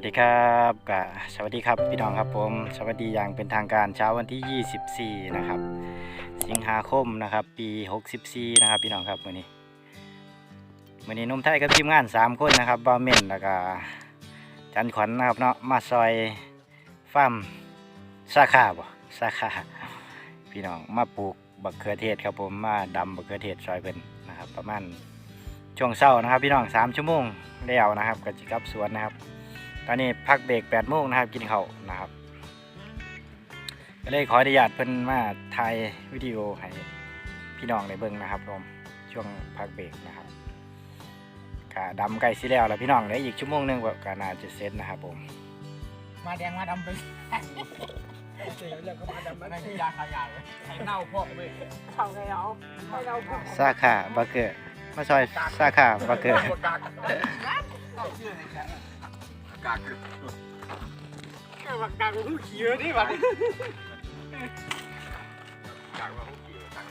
วัสดีครับกะสวัสดีครับพี่น้องครับผม สวัสดีอย่างเป็นทางการเช้าวันที่ 24 นะครับ สิงหาคมนะครับ ปี 64 นะครับ พี่น้องครับวันนี้วันนี้นุ่มไทยกับทีมงาน 3 คนนะครับบาเมนแล้วก็จันขวัญนะครับเนาะมาซอยฟาร์มสาขาบ่สาขาพี่น้องมาปลูกบักเขือเทศครับผมมาดำบักเขือเทศซอยเพิ่นนะครับ ประมาณช่วงเช้านะครับ พี่น้อง3ชั่วโมงแล้วนะครับก็จะกลับสวนนะครับ ตอนนี้พักเบรก8โมงนะครับ กินข้าวนะครับก็เลยขออนุญาตเพิ่นมาถ่ายวิดีโอให้พี่น้องได้เบิ่งนะครับผมช่วงพักเบรกนะครับกะดำใกล้สิแล้วแล้วพี่น้องเหลืออีกชั่วโมงหนึงก็น่าจะเสร็จนะครับผมมาแดงมาดำไปเสียแล้วก็มาดำไม่ใช่ยาขายาเลยใช้เน่าพอกไปเข้าไงเอาให้เราพอกซาขาบักเกอร์มาซอยซาขาบักเกอร์ กากเข้าชื่อในแค่กากแค่ว่ากากหูขี้เลยนี่บัดกากว่าหูขี้กาก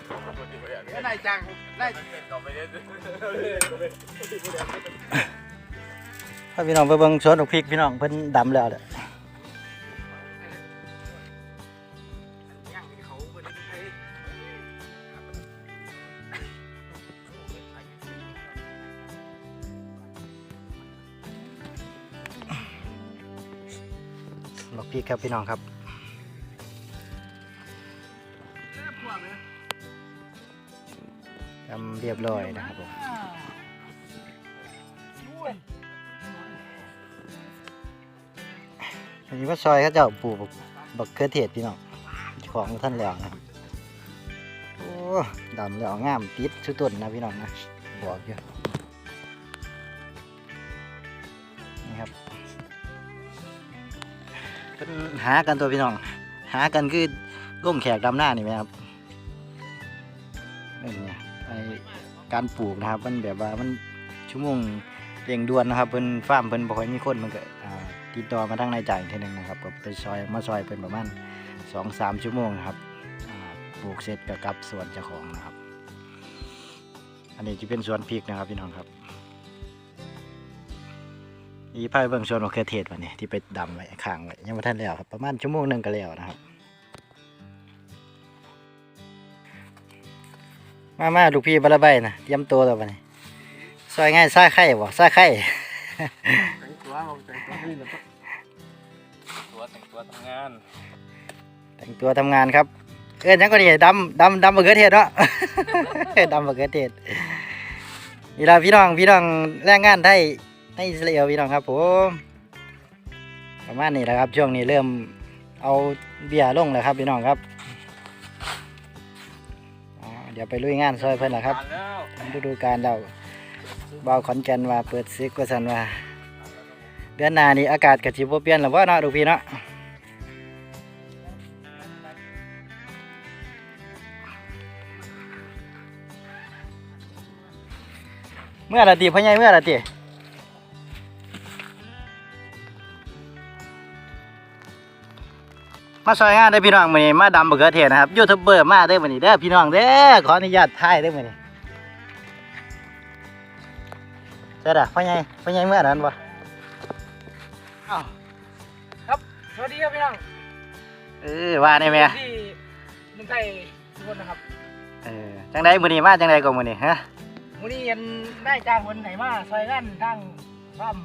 ก็นายจังนายก็ไม่ได้ถ้าพี่น้องไปเบิ่งสวนอกพริกพี่น้องเพิ่นดำแล้วเด้อย่ ครับพี่น้องครับพวกนี้ดำเรียบร้อยนะครับผมด้วยอันนี้ว่าซอยเขาจ้าปลูกบักบักเขือเทศพี่น้องของท่านแล้วนะโอ้ดำแล้วงามติดชุดต้นนะพี่น้องนะบอกอยู่นี่ หากันตัวพี่น้อง หากันคือร่มแขกดำหน้านี่ไหมครับนี่เนี่ยไอการปลูกนะครับ มันแบบว่ามันชั่วโมงเร่งด่วนนะครับเพิ่นฟาร์มเพิ่นบ่ค่อยมีคนมันก็ติดต่อมาทางนายจ่ายทีหนึงนะครับก็ไปซอยมาซอยเพิ่นประมาณสองสามชั่วโมงนะครับปลูกเสร็จก็กลับสวนเจ้าของนะครับ อันนี้จะเป็นสวนพริกนะครับพี่น้องครับ อีพายเบิ่งสวนมะเขือเทศวันนี้ที่ไปดำไว้ข้างไว้ยังไม่ทันแล้วครับ ประมาณชั่วโมงหนึ่งก็แล้วนะครับ มามาลูกพี่บาละใบนะเตรียมตัวแล้ววันนี้ซอยง่ายซ่าไข่บ่ซ่าไข่แต่งตัวเราแต่งตัวนี่เราตัวแต่งตัวทำงาน แต่งตัวทำงานครับ เอิ้นหยังก็ดีดำดำดำมะเขือเทศเนาะดำมะเขือเทศนี่ล่ะพี่น้องพี่น้องแรงงานไทย ในอิสราเอลพี่น้องครับผมประมาณนี้แหละครับ ช่วงนี้เริ่มเอาเบียร์ลงแล้วครับพี่น้องครับเดี๋ยวไปลุยงานซอยเพิ่อนละครับผ่านแล้วฤดูกาลเราเบาขอนแก่นว่าเปิดซิกว่าสันว่าเดือนหน้านี่อากาศก็สิบเปลี่ยนแล้วว่าเนาะลูพี่เนาะเมื่อละติพ่อใหญ่เมื่อละติ มาซอยงานได้อพี่น้องมื้อนี้มาดำมะเขือเทศนะครับยูทูบเบอร์มาเด้อมื้อนี้เด้อพี่น้องเด้อขออนุญาตถ่ายเด้อมื้อนี้เจ้าด่ะพ่อใหญ่พ่อใหญ่เมื่อนั้นบ่อ้าวครับสวัสดีครับพี่น้องเออว่าได้แม่ที่หนึ่งไก่ทุกคนนะครับเออจังไดมื้อนี้มาจังไดก็มื้อนี้ฮะวันนี้ยังได้จ้างคนไหนมาซอยกันทางฟาร์ม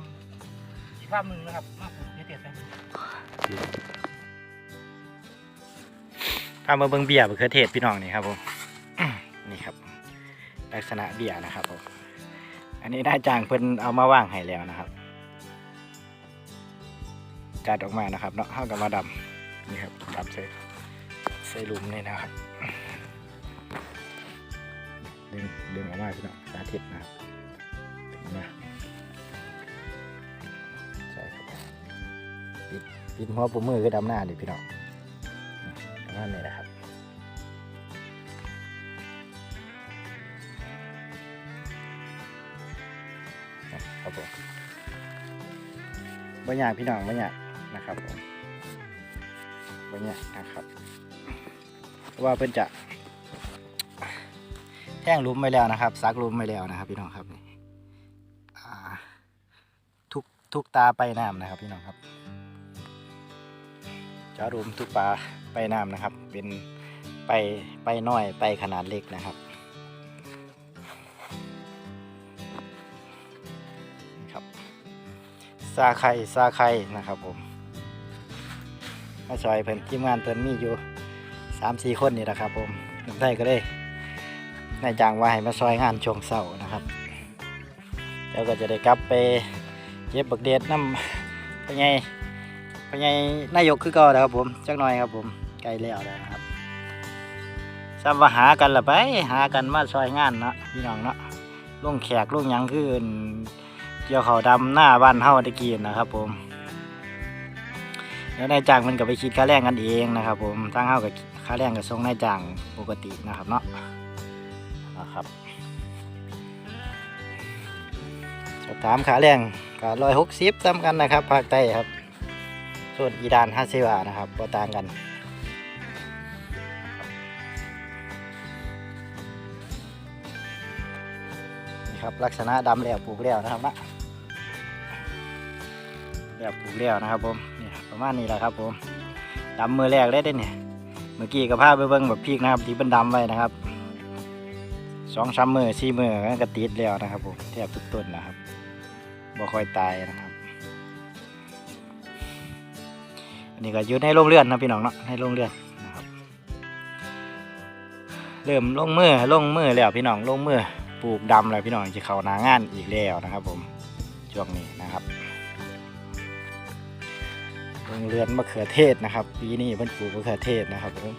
อีกฟาร์มหนึ่งนะครับมาปลูกเด็ดๆไปพามาเบิ่งเบียร์มะเขือเทศพี่น้องนี่ครับผมนี่ครับ ลักษณะเบียร์นะครับผมอันนี้ได้จ้างเพิ่นเอามาว่างให้แล้วนะครับ จัดออกมานะครับเนาะเฮาก็มาดำนี่ครับดำใส่ใส่ลุมนี่นะครับดึงดึงออกมาพี่น้องสาธิตนะครับดึงมาใส่ครับปิดปิดหัวปุ่มมือคือดำหน้าดิพี่น้อง บ่ยากพี่น้องบ่ยากนะครับผมบ่ยากนะครับว่าเพิ่นจะแท่งลุมไปแล้วนะครับซักลุมไปแล้วนะครับ พี่น้องครับทุกทุกตาไปน้ำนะครับ พี่น้องครับจาะรูมทุกปลาไปน้ำนะครับ เป็นไปไปน้อยไปขนาดเล็กนะครับ ซาไข่ซาไข่นะครับผมมาซอยเพิ่นทีมงานเพิ่นมีอยู่สามสี่คนนี่แหละครับผมหนุ่มไทยก็ได้นายจ้างว่าให้มาซอยงานช่วงเสาร์นะครับแล้วก็จะได้กลับไปเย็บบักเด็ดน้ำพญายพญายนายกคือก่านะครับผมจักหน่อยครับผมใกล้แล้วแล้วนะครับซ้ำว่าหากันละไปหากันมาซอยงานเนาะพี่น้องเนาะลุงแขกลุงยังคืออั่น เกี่ยวเขาดำหน้าบ้านเฮาตะกี้นะครับ ผมแล้วนายจ้างมันก็ไปคิดค่าแรงกันเองนะครับ ผมทางเฮากับค่าแรงกับส่งนายจ้างปกตินะครับเนาะนะครับสอบถามค่าแรงก็ร้อยหกสิบซ้ำกันนะครับภาคใต้ครับ ส่วนอีดานห้าสิบานะครับบ่ต่างกันนี่ครับลักษณะดำแล้วปลูกแล้วนะครับนะ แบบปลูกแล้วนะครับผมนี่ประมาณนี้แหละครับผมดำมือแรกเลยได้เนี่ยเมื่อกี้ก็พาไปเบิ่งแบบพีกนะครับที่เป็นดำไว้นะครับสองสามมือสี่มือก็ติดแล้วนะครับผมแทบทุกต้นนะครับบ่ค่อยตายนะครับ อันนี้ก็ยู่ในโรงเรือนนะพี่น้องเนาะในโรงเรือนนะครับ เริ่มลงมือลงมือแล้วพี่น้องลงมือปลูกดำแล้วพี่น้องจะเข้าหนางานอีกแล้วนะครับ ผมช่วงนี้นะครับ งเรือนมะเขือเทศนะครับ ปีนี้เพิ่นปลูกมะเขือเทศนะครับผม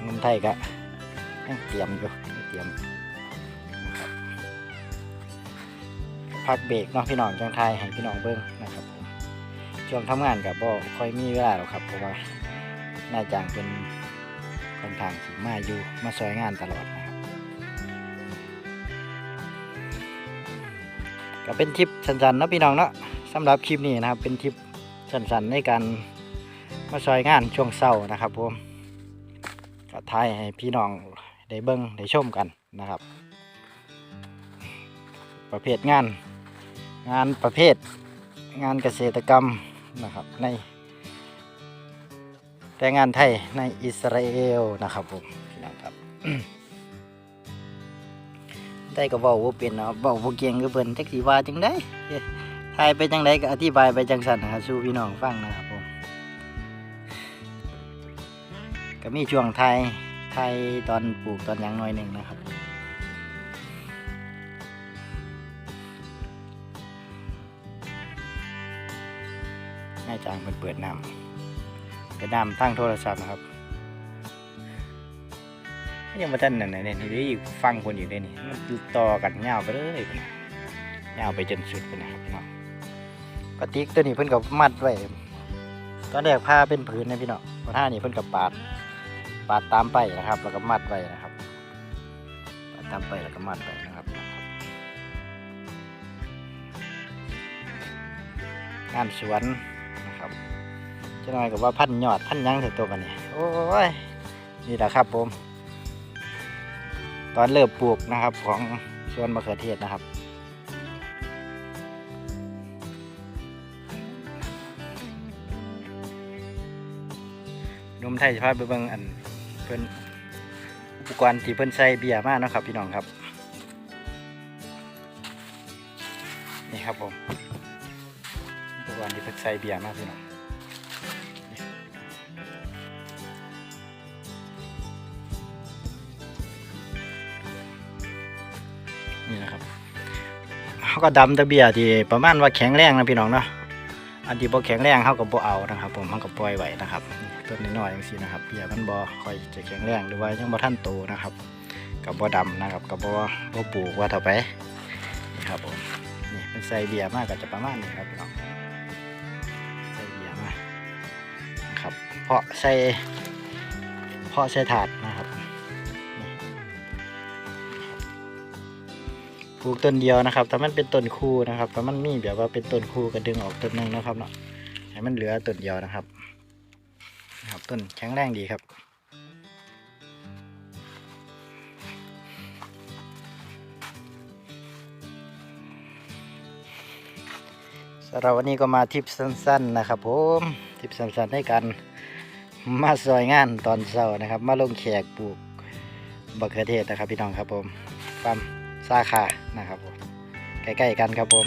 เงินไทยก็ยังเตรียมอยู่เตรียมพักเบรกเนาะพี่น้องจังไทยให้พี่น้องเบิ้งนะครับผมช่วงทำงานกับบ่ค่อยมีเวลาหรอกครับเพราะว่านายจ้างเป็นค่อนข้างสิมาอยู่มาซอยงานตลอดนะครับก็เป็นทริปสั้นๆเนาะพี่น้องเนาะ สำหรับคลิปนี้นะครับ เป็นทริปสั้นๆในการมาซอยงานช่วงเช้านะครับผมก็ถ่ายให้พี่น้องได้เบิ้งได้ชมกันนะครับ ประเภทงาน งานประเภทงานเกษตรกรรมนะครับในแต่งานไทยในอิสราเอลนะครับผมพี่น้องครับได้ก็เว้าบ่เป็นเนาะเว้าเก่งก็เพิ่นจักสิว่าจังได๋ ทายไปจังไดก็อธิบายไปจังสันนะครับสู่พี่น้องฟังนะครับผมก็มีช่วงไทยไทยตอนปลูกตอนยังหน่อยหนึ่งนะครับนายจางเป็นเปิดน้ำเปิดน้ำตั้งโทรศัพท์นะครับยังมาท่านนั่นเนี่ยนี่ฟังคนอยู่เนี่มันต่อกันยาวไปเลยพุ่นน่ยาวไปจนสุดไปนะครับพี่น้อง กระติกตัวนี้เพิ่นก็มัดไว้ตอนแรกผ้าเป็นผืนนะพี่เน้องพอท่านี้เพิ่นก็ปาด ปาดตามไปนะครับ แล้วก็มัดไว้นะครับปาดตามไปแล้วก็มัดไว้นะครับงานสวนนะครับจะน้อยกับว่าพันยอดพันยังถึงตัวกันนี่โอ้ยนี่แหละครับผม ตอนเริ่มปลูกนะครับของสวนมะเขือเทศนะครับ ไทยจะพาไปเบิ่งอันเพิ่นอุปกรณ์ที่เพิ่นใส่เบียร์มาเนะครับ พี่น้องครับ นี่ครับผมอุปกรณ์ที่เพิ่นใส่เบียร์มากพี่น้องนี่นะครับเขาก็ดำตะเบียร์ที่ประมาณว่าแข็งแรงนะพี่น้องเนาะอันที่บ่แข็งแรงเขาก็บ่เอานะครับ ผมเขาก็ปล่อยไว้นะครับ ต้นน้อยๆอย่างนี้นะครับเบียมันบ่ค่อยจะแข็งแรงหรือว่ายังบ่ทันโตนะครับ กับบ่ดำนะครับกับบ่บ่ปลูกว่าเท่าไปนี่ครับผมนี่เป็นใส่เบียมากก็จะประมาณนี้ครับพี่น้องใส่เบียมานะครับเพาะใส่เพาะใส่ถาดนะครับปลูกต้นเดียวนะครับถ้ามันเป็นต้นคู่นะครับถ้ามันมีแบบว่าเป็นต้นคู่ก็ดึงออกต้นหนึงนะครับเนาะ ให้มันเหลือต้นเดียวนะครับ ครับต้นแข็งแรงดีครับ สำหรับวันนี้ก็มาทริปสั้นๆนะครับผมทริปสั้นๆให้กันมาซอยงานตอนเช้านะครับ มาลงแขกปลูกบักเขือเทศนะครับพี่น้องครับผมฟาร์มสาขานะครับผมใกล้ๆกันครับผม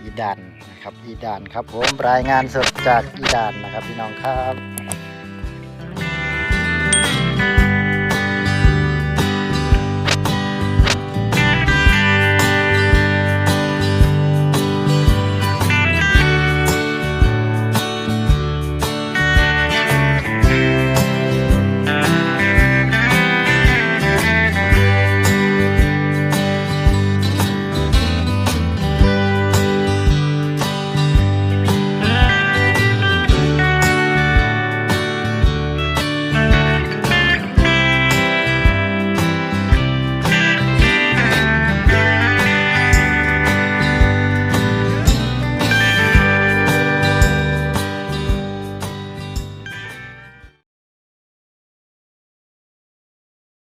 อีดานนะครับอีดานครับผมรายงานสดจากอีดานนะครับพี่น้องครับ